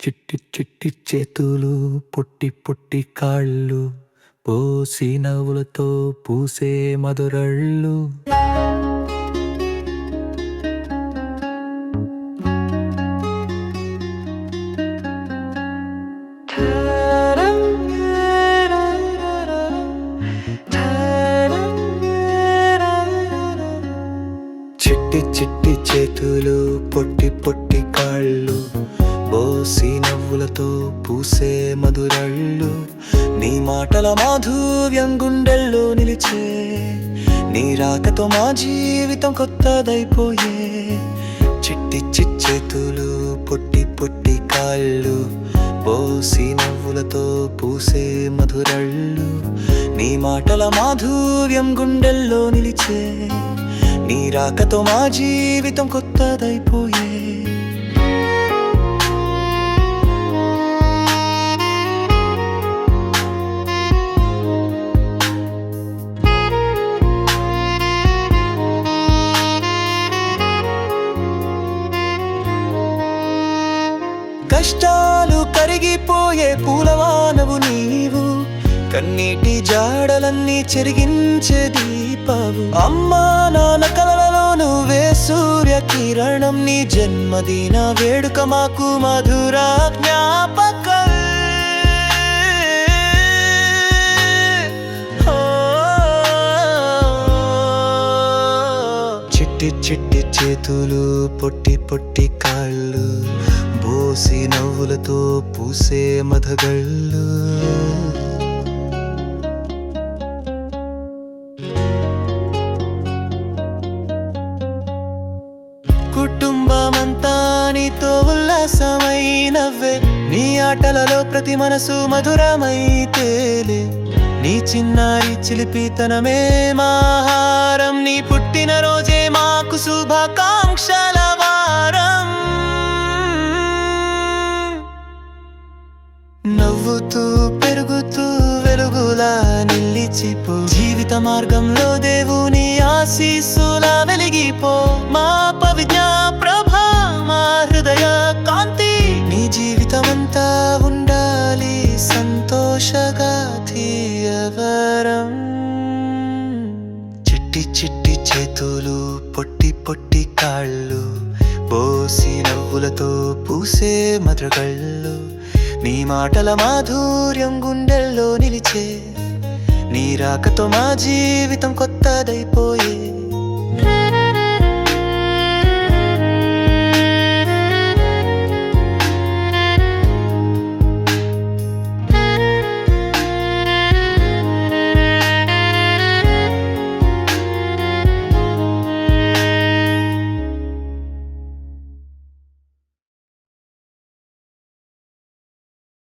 చిట్టి చిట్టి చేతులు పొట్టి పొట్టి కాళ్ళు పోసి నవ్వులతో పూసే మధురళ్ళు. చిట్టి చిట్టి చేతులు పొట్టి పొట్టి కాళ్ళు బోసి నవ్వులతో పూసే మధురళ్ళు నీ మాటల మాధుర్యం గుండెల్లో నిలిచే నీ రాకతో మా జీవితం కొత్తదైపోయే. చిట్టి చిచ్చేతులు పొట్టి పొట్టి కాళ్ళు పోసి నవ్వులతో పూసే మధురళ్ళు నీ మాటల మాధుర్యం గుండెల్లో నిలిచే నీ రాకతో మా జీవితం కొత్తదైపోయే. కష్టాలు కరిగిపోయే పూలవానవు నీవు. కన్నీటి జాడలన్నీ చెరిగించే దీపావు. అమ్మా నాన్న కలలలో నువ్వే సూర్య కిరణం నీ జన్మదిన వేడుక మాకు మధుర జ్ఞాపక. చిట్టి చిట్టి చేతులు పొట్టి పొట్టి కాళ్ళు. బోసి నవ్వులతో పూసే మధగళ్ళు. కుటుంబమంతా నీతో ఉల్లాసమైనవే నీ ఆటలలో ప్రతి మనసు మధురమై తేలే నీ చిన్నారి చిలిపితనమే మాహారం నీ పుట్టిన రోజే మాకు శుభాకాంక్షల. నవ్వుతూ పెరుగుతూ వెలుగులా నిలిచిపో. జీవిత మార్గంలో దేవుని ఆశీస్సులా వెలిగిపో. మా పవిత్ర ప్రభ మా హృదయ కాంతి. నీ జీవితమంతా ఉండాలి సంతోషగా తీయవరం. చిట్టి చిట్టి చేతులు పొట్టి పొట్టి కాళ్ళు. పోసి నవ్వులతో పూసే మధురగళ్ళు. నీ మాటల మాధుర్యం గుండెల్లో నిలిచే నీ రాకతో మా జీవితం కొత్తదైపోయే.